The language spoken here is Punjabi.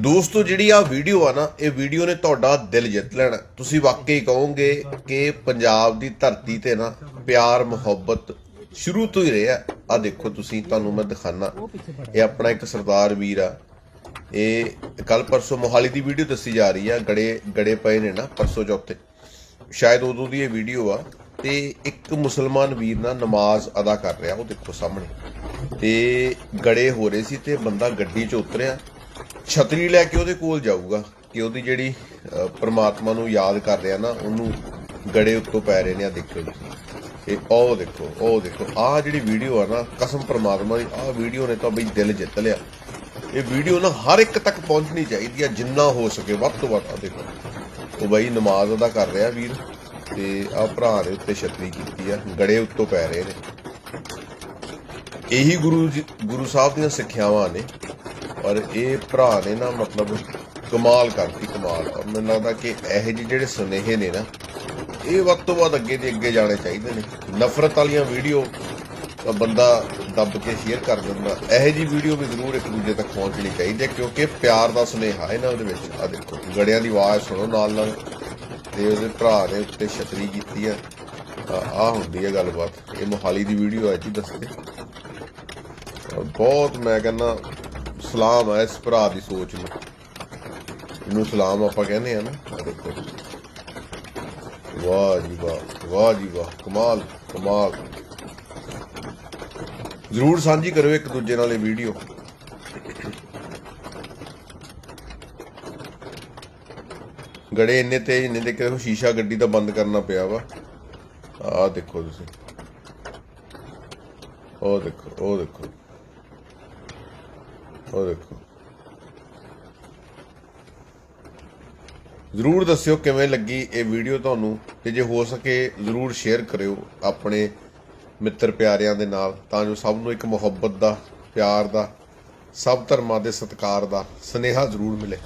ਦੋਸਤੋ, ਜਿਹੜੀ ਆ ਵੀਡੀਓ ਆ ਨਾ, ਇਹ ਵੀਡੀਓ ਨੇ ਤੁਹਾਡਾ ਦਿਲ ਜਿੱਤ ਲੈਣਾ। ਤੁਸੀਂ ਵਾਕਈ ਕਹੋਗੇ ਕਿ ਪੰਜਾਬ ਦੀ ਧਰਤੀ ਤੇ ਨਾ ਪਿਆਰ, ਮੁਹੱਬਤ ਸ਼ੁਰੂ ਤੋਂ ਹੀ ਰਿਹਾ ਆ। ਦੇਖੋ ਤੁਸੀਂ, ਤੁਹਾਨੂੰ ਮੈਂ ਦਿਖਾਣਾ ਇਹ ਆਪਣਾ ਇੱਕ ਸਰਦਾਰ ਵੀਰ ਆ। ਇਹ ਕੱਲ ਪਰਸੋਂ ਮੋਹਾਲੀ ਦੀ ਵੀਡੀਓ ਦੱਸੀ ਜਾ ਰਹੀ ਆ। ਗੜੇ ਗੜੇ ਪਏ ਨੇ ਨਾ ਪਰਸੋਂ ਚੌਥੇ। ਸ਼ਾਇਦ ਉਦੋਂ ਦੀ ਇਹ ਵੀਡੀਓ ਆ। ਤੇ ਇੱਕ ਮੁਸਲਮਾਨ ਵੀਰ ਨਾ ਨਮਾਜ਼ ਅਦਾ ਕਰ ਰਿਹਾ, ਉਹ ਦੇਖੋ ਸਾਹਮਣੇ। ਤੇ ਗੜੇ ਹੋ ਰਹੇ ਸੀ ਤੇ ਬੰਦਾ ਗੱਡੀ 'ਚ ਉਤਰਿਆ। ਛਤਰੀ ਲੈ ਕੇ ਉਹਦੇ ਕੋਲ ਜਾਊਗਾ ਕਿ ਉਹਦੀ ਜਿਹੜੀ ਅ, ਪ੍ਰਮਾਤਮਾ ਨੂੰ ਯਾਦ ਕਰ ਰਿਹਾ ਨਾ ਉਹਨੂੰ ਗੜੇ ਉੱਤੋਂ ਪੈ ਰਹੇ ਨੇ ਆ ਦੇਖੋ ਇਹ ਉਹ ਦੇਖੋ ਉਹ ਦੇਖੋ। ਆਹ ਜਿਹੜੀ ਵੀਡੀਓ ਆ ਨਾ ਕਸਮ ਪ੍ਰਮਾਤਮਾ ਦੀ ਆਹ ਵੀਡੀਓ ਨੇ ਤਾਂ ਬਈ ਦਿਲ ਜਿੱਤ ਲਿਆ। ਇਹ ਵੀਡੀਓ ਨਾ ਹਰ ਇੱਕ ਤੱਕ ਪਹੁੰਚਣੀ ਚਾਹੀਦੀ ਆ ਜਿੰਨਾ ਹੋ ਸਕੇ ਵੱਧ ਤੋਂ ਵੱਧ। ਦੇਖੋ ਉਹ ਬਾਈ ਨਮਾਜ਼ ਅਦਾ ਕਰ ਰਿਹਾ ਵੀਰ ਤੇ ਆ ਭਰਾ ਦੇ ਉੱਤੇ ਛਤਰੀ ਕੀਤੀ ਆ ਗੜੇ ਉੱਤੋਂ ਪੈ ਰਹੇ ਨੇ। ਇਹੀ ਗੁਰੂ ਗੁਰੂ ਸਾਹਿਬ ਦੀਆਂ ਸਿੱਖਿਆਵਾਂ ਨੇ। ਔਰ ਇਹ ਭਰਾ ਨੇ ਨਾ ਮਤਲਬ ਕਮਾਲ ਕਰਤੀ, ਕਮਾਲ। ਔਰ ਮੈਨੂੰ ਲੱਗਦਾ ਕਿ ਇਹੋ ਜਿਹੇ ਜਿਹੜੇ ਸੁਨੇਹੇ ਨੇ ਨਾ, ਇਹ ਵੱਧ ਤੋਂ ਵੱਧ ਅੱਗੇ ਦੇ ਅੱਗੇ ਜਾਣੇ ਚਾਹੀਦੇ ਨੇ। ਨਫ਼ਰਤ ਵਾਲੀਆਂ ਵੀਡੀਓ ਤਾਂ ਬੰਦਾ ਦੱਬ ਕੇ ਸ਼ੇਅਰ ਕਰ ਦਿੰਦਾ। ਇਹੋ ਜਿਹੀ ਵੀਡੀਓ ਵੀ ਜ਼ਰੂਰ ਇੱਕ ਦੂਜੇ ਤੱਕ ਪਹੁੰਚਣੀ ਚਾਹੀਦੀ ਹੈ, ਕਿਉਂਕਿ ਪਿਆਰ ਦਾ ਸੁਨੇਹਾ ਹੈ ਨਾ ਉਹਦੇ ਵਿੱਚ। ਆ ਦੇਖੋ, ਗੜਿਆਂ ਦੀ ਆਵਾਜ਼ ਸੁਣੋ ਨਾਲ ਨਾਲ, ਤੇ ਉਹਦੇ ਭਰਾ ਨੇ ਉੱਤੇ ਛਤਰੀ ਕੀਤੀ ਆ ਆ ਹੁੰਦੀ ਹੈ ਗੱਲਬਾਤ। ਇਹ ਮੋਹਾਲੀ ਦੀ ਵੀਡੀਓ ਹੈ ਜੀ ਦੱਸਦੇ ਔਰ ਬਹੁਤ ਮੈਂ ਕਹਿੰਦਾ ਸਲਾਮ ਹੈ ਇਸ ਭਰਾ ਦੀ ਸੋਚ ਨੂੰ। ਇਹਨੂੰ ਸਲਾਮ ਆਪਾਂ ਕਹਿੰਦੇ ਆ ਨਾ। ਦੇਖੋ ਵਾਹ ਜੀ ਵਾਹ ਵਾਹ ਜੀ ਵਾਹ, ਕਮਾਲ ਕਮਾਲ। ਜ਼ਰੂਰ ਸਾਂਝੀ ਕਰਿਓ ਇੱਕ ਦੂਜੇ ਨਾਲ ਇਹ ਵੀਡੀਓ। ਗੜੇ ਇੰਨੇ ਤੇਜ਼ ਨੇ ਦੇ ਦੇਖੋ, ਸ਼ੀਸ਼ਾ ਗੱਡੀ ਦਾ ਬੰਦ ਕਰਨਾ ਪਿਆ ਵਾ। ਆਹ ਦੇਖੋ ਤੁਸੀਂ। ਉਹ ਦੇਖੋ ਉਹ ਦੇਖੋ। ਉਹ ਦੇਖੋ। ਜ਼ਰੂਰ ਦੱਸਿਓ ਕਿਵੇਂ ਲੱਗੀ ਇਹ ਵੀਡੀਓ ਤੁਹਾਨੂੰ ਤੇ ਜੇ ਹੋ ਸਕੇ ਜ਼ਰੂਰ ਸ਼ੇਅਰ ਕਰਿਓ ਆਪਣੇ ਮਿੱਤਰ ਪਿਆਰਿਆਂ ਦੇ ਨਾਲ, ਤਾਂ ਜੋ ਸਭ ਨੂੰ ਇੱਕ ਮੁਹੱਬਤ ਦਾ, ਪਿਆਰ ਦਾ, ਸਭ ਧਰਮਾਂ ਦੇ ਸਤਿਕਾਰ ਦਾ ਸਨੇਹਾ ਜ਼ਰੂਰ ਮਿਲੇ।